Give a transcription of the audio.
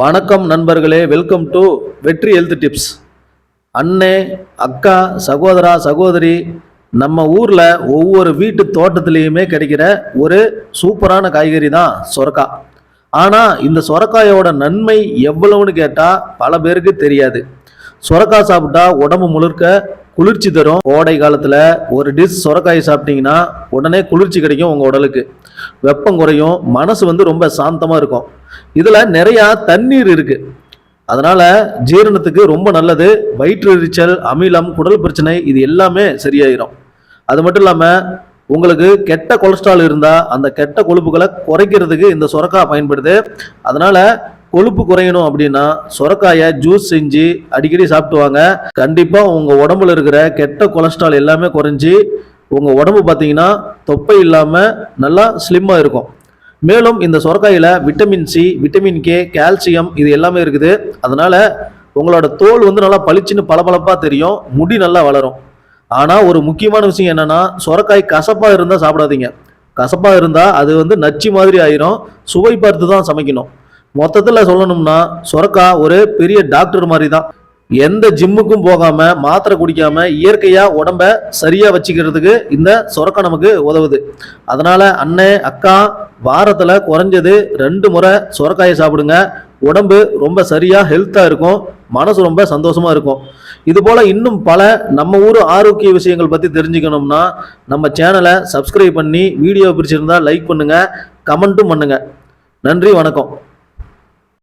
வணக்கம் நண்பர்களே welcome to Vetri health tips அண்ணே அக்கா சகோதரா சகோதரி நம்ம ஊரில் ஒவ்வொரு வீட்டு தோட்டத்துலேயுமே கிடைக்கிற ஒரு சூப்பரான காய்கறி தான் சொரக்காய் ஆனால் இந்த சொரக்காயோட நன்மை எவ்வளவுன்னு கேட்டால் பல பேருக்கு தெரியாது. சொரக்காய் சாப்பிட்டா உடம்பு முழுக்க குளிர்ச்சி தரும். கோடை காலத்தில் ஒரு டிஷ் சொரக்காய் சாப்பிட்டீங்கன்னா உடனே குளிர்ச்சி கிடைக்கும் உங்கள் உடலுக்கு. வெப்பம் குறையும் மனசு வந்து ரொம்ப சாந்தமாக இருக்கும். இதில் நிறையா தண்ணீர் இருக்குது அதனால் ஜீரணத்துக்கு ரொம்ப நல்லது. வயிற்று எரிச்சல் அமிலம் குடல் பிரச்சனை இது எல்லாமே சரியாயிரும். அது மட்டும் இல்லாமல் உங்களுக்கு கெட்ட கொலஸ்ட்ரால் இருந்தால் அந்த கெட்ட கொழுப்புகளை குறைக்கிறதுக்கு இந்த சுரக்காய் பயன்படுது. அதனால் கொழுப்பு குறையணும் அப்படின்னா சுரக்காயை ஜூஸ் செஞ்சு அடிக்கடி சாப்பிட்டு வாங்க கண்டிப்பாக உங்கள் உடம்புல இருக்கிற கெட்ட கொலஸ்ட்ரால் எல்லாமே குறைஞ்சி உங்கள் உடம்பு பார்த்தீங்கன்னா தொப்பை இல்லாமல் நல்லா ஸ்லிம்மாக இருக்கும். மேலும் இந்த சொரக்காயில் vitamin C vitamin K calcium இது எல்லாமே இருக்குது. அதனால் உங்களோட தோல் வந்து நல்லா பளிச்சுன்னு பளபளப்பாக தெரியும். முடி நல்லா வளரும். ஆனால் ஒரு முக்கியமான விஷயம் என்னென்னா சொரக்காய் கசப்பாக இருந்தால் சாப்பிடாதீங்க. கசப்பாக இருந்தால் அது வந்து நச்சு மாதிரி ஆயிரும். சுவை பார்த்து தான் சமைக்கணும். மொத்தத்தில் சொல்லணும்னா சொரக்காய் ஒரு பெரிய டாக்டர் மாதிரி தான் எந்த ஜிம்முக்கும் போகாம மாத்திரை குடிக்காம இயற்கையா உடம்ப சரியா வச்சுக்கிறதுக்கு இந்த சொரக்கம் நமக்கு உதவுது. அதனால அண்ணே அக்கா வாரத்துல குறைஞ்சது ரெண்டு முறை சொரக்காயை சாப்பிடுங்க. உடம்பு ரொம்ப சரியா ஹெல்த்தா இருக்கும். மனசு ரொம்ப சந்தோஷமா இருக்கும். இது போல இன்னும் பல நம்ம ஊர் ஆரோக்கிய விஷயங்கள் பத்தி தெரிஞ்சுக்கணும்னா நம்ம சேனலை சப்ஸ்கிரைப் பண்ணி வீடியோ பிடிச்சிருந்தா லைக் பண்ணுங்க கமெண்ட்டும் பண்ணுங்க. நன்றி வணக்கம்.